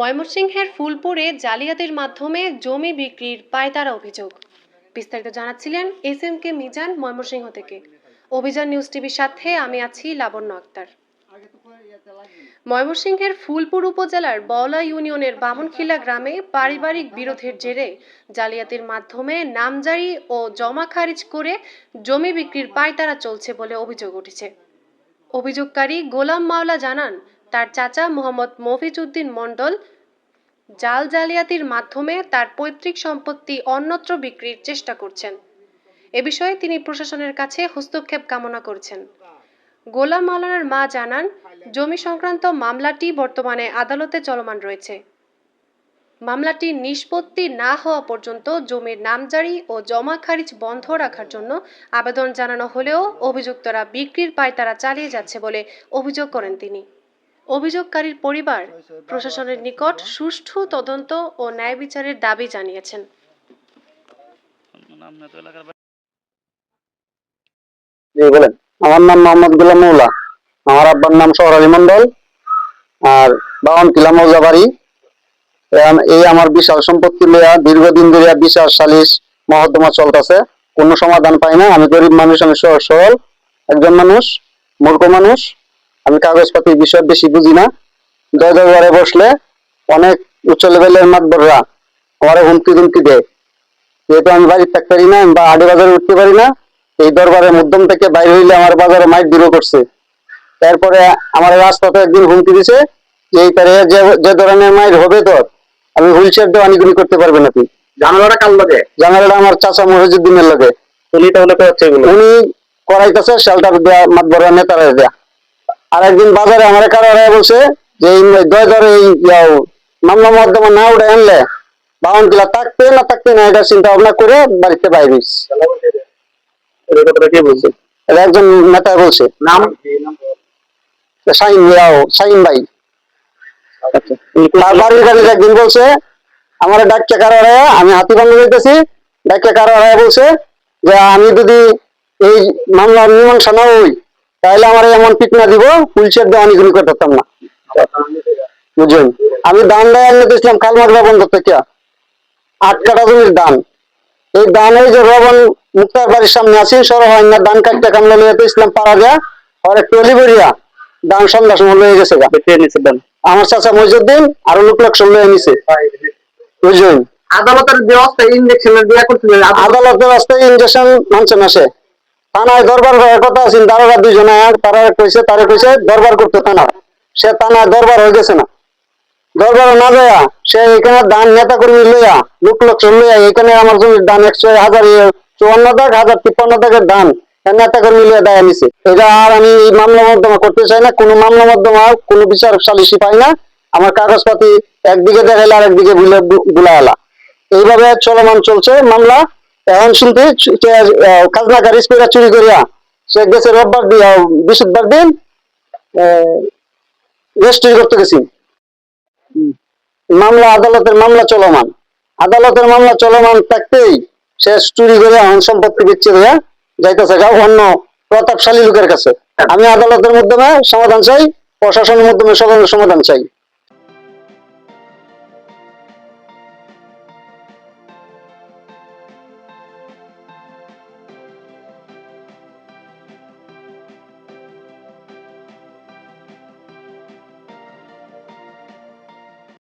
ময়মনসিংহের ফুলপুরে জালিয়াতির মাধ্যমে জমি বিক্রির পায়তারা অভিযোগ। বিস্তারিত জানাচ্ছিলেন S M K Mizan Mymensingh থেকে। অভিযান নিউজ টিভির সাথে আমি আছি লাবণ্য আক্তার। ময়মনসিংহের ফুলপুর উপজেলার বওলা ইউনিয়নের বামনখিলা গ্রামে পারিবারিক বিরোধের জেরে জালিয়াতির মাধ্যমে নামজারি ও জমা খারিজ করে জমি বিক্রির পায়তারা চলছে বলে অভিযোগ উঠেছে। অভিযোগকারী গোলাম মাওলা জানান তার চাচা মোহাম্মদ মফিজউদ্দিন মণ্ডল জাল জালিয়াতির মাধ্যমে তার পৈতৃক সম্পত্তি অন্যত্র বিক্রির চেষ্টা করছেন। এ বিষয়ে তিনি প্রশাসনের কাছে হস্তক্ষেপ কামনা করছেন। গোলাম মাওলানার মা জানান, জমি সংক্রান্ত মামলাটি বর্তমানে আদালতে চলমান রয়েছে। মামলাটি নিষ্পত্তি না হওয়া পর্যন্ত জমির নামজারি ও জমা খারিজ বন্ধ রাখার জন্য আবেদন জানানো হলেও অভিযুক্তরা বিক্রির পায়তারা চালিয়ে যাচ্ছে বলে অভিযোগ করেন তিনি। অভিযোগকারীর পরিবার প্রশাসনের নিকট সুষ্ঠু তদন্ত ও ন্যায় বিচারের দাবি জানিয়েছেন। আমার নাম মোহাম্মদ গুলাম মৌলা। আমার আব্বার নাম শহর আলী মন্ডল আর বাউন কিলা মৌজা বাড়ি এই আমার বিশাল সম্পত্তি লইয়া দীর্ঘদিন ধরে বিশাল সালিশ মহত্তমা চলতেছে। কোনো সমাধান পাই না আমি গরিব মানুষ আমি সহজ সরল। একজন মানুষ মূর্খ মানুষ। আমি কাগজপাতির বিষয় বেশি বুঝি না। দয় দরবারে বসলে অনেক উচ্চ লেভেলের মাতবররা আমার হুমকি ধুমকি দেয়। যেহেতু আমি বাড়িতে থাকতে পারি না বা আডে বাজারে উঠতে পারি না এই দরবারের মধ্যম থেকে বাইরে হইলে আমার বাজারে মাইক দূর করছে। তারপরে আমার রাস্তাতে একদিন হুমকি দিছে যে এই তারে যে যে ধরনের মাইক হবে তোর আমি হুইল চেয়ার দিয়ে আনিগুনি করতে পারবে না তুই জানালাটা কার লগে? জানালাটা আমার চাচা মহিজুদ্দিনের লোকে উনি তাহলে উনি করাইতেছে শেল্টার দেয়া মাতবরা নেতারা দেয়া। আর একদিন বাজারে আমার কারও বলছে যে এই দয় ধরে এই মামলা মধ্যমা না উঠে আনলে বাউন কিলা থাকতে না থাকতে না এটা চিন্তা ভাবনা করে বাড়িতে বাইরে এটা একজন নেতা বলছে। নাম? শাহিন ইয়াও শাহিন ভাই। তার বাড়ির কাছে একদিন বলছে আমার ডাক্তার কারও আমি হাতি বন্ধ যাইতেছি ডাক্তার কারও বলছে যে আমি যদি এই মামলা মীমাংসা না হই তাহলে আমার এমন পিটনা দিব পুলিশের দেওয়া নিগুনি করতে পারতাম না। বুঝলেন? আমি দান দেয় আনতে দিয়েছিলাম কালমাগড়া বন্ধ থেকে আট কাটা জমির দান এই দান এই যে রবন মুক্তার বাড়ির সামনে আছি সরহ না দান কাটতে কামলা লিয়ে ইসলাম পারা যায় আর একটু অলিবরিয়া দান সন্ধ্যা সময় লয়ে গেছে গা। কে নিছে দেন আমার চাচা মহিজুদ্দিন আর লোক লোক সব লয়ে নিছে। বুঝলেন? আদালতের ব্যবস্থা ইনজেকশনের দেয়া করছিলেন আদালতের রাস্তায় ইঞ্জেকশন মানছে না সে। থানায় দরবার করার কথা আছে দারোগা দুইজনে তারা কইছে তারা কইছে দরবার করতে থানা সে থানায় দরবার হয়ে গেছে না। দরবার না যায়া সে এখানে দান নেতা কর্মী লইয়া লোক লোক লইয়া এখানে আমার জমির দান একশো হাজার চুয়ান্ন দাগ, হাজার তিপ্পান্ন দাগের দান নেতা কর্মী লইয়া দেয়া নিছে এটা আর আমি এই মামলা মধ্যমা করতে চাই না, কোনো মামলা মধ্যমা, কোনো বিচার সালিশি পাই না। আমার কাগজপাতি একদিকে দেখাইলে আর একদিকে বুলা এলা এইভাবে চলমান চলছে মামলা। এখন শুনতে খাজনা গাড়ি স্পিকার চুরি করিয়া সে গেছে রোববার দিয়া বৃহস্পতিবার দিন রেজিস্ট্রি করতে গেছি। মামলা আদালতের মামলা চলমান। আদালতের মামলা চলমান থাকতেই সে চুরি করে এখন সম্পত্তি বিচ্ছেদ হয়ে যাইতেছে গা অন্য প্রতাপশালী লোকের কাছে। আমি আদালতের মাধ্যমে সমাধান চাই প্রশাসনের মাধ্যমে সমাধান চাই।